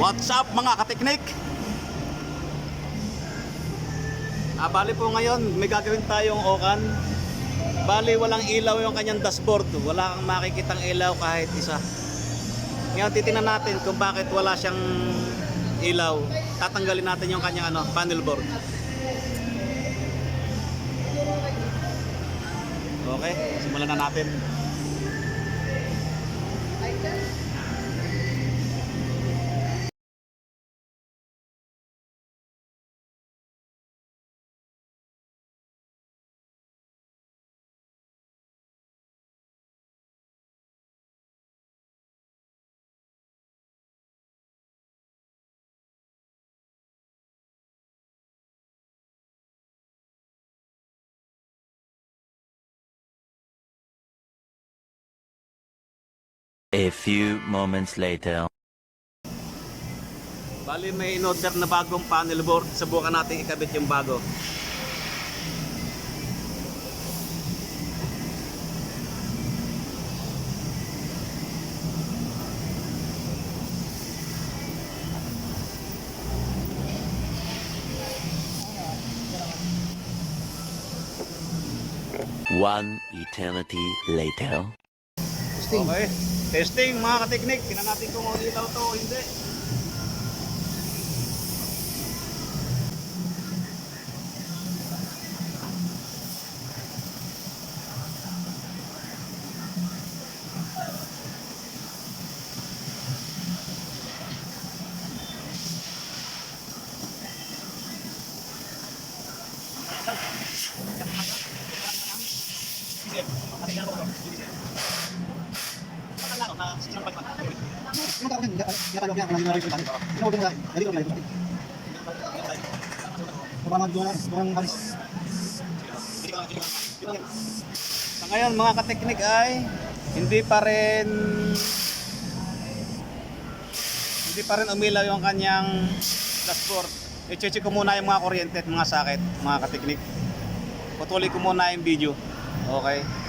What's up mga kateknik? Ah, bali po ngayon, may gagawin tayong okan. Bali, walang ilaw yung kanyang dashboard. Wala kang makikitang ilaw kahit isa. Ngayon, titingnan natin kung bakit wala siyang ilaw. Tatanggalin natin yung kanyang ano, panel board. Okay, simulan na natin. A few moments later. Bali, may in-order na bagong panel board. Subukan natin ikabit yung bago. One eternity later. Okay. Testing mga kateknik. Tingnan natin kung ilaw to o hindi. Sa ngayon mga kateknik ay hindi pa rin hindi pa rin umilaw yung kanyang dashboard. I-check ko muna yung mga kuryente at mga sakit, mga kateknik. Patuloy ko muna yung video. Okay.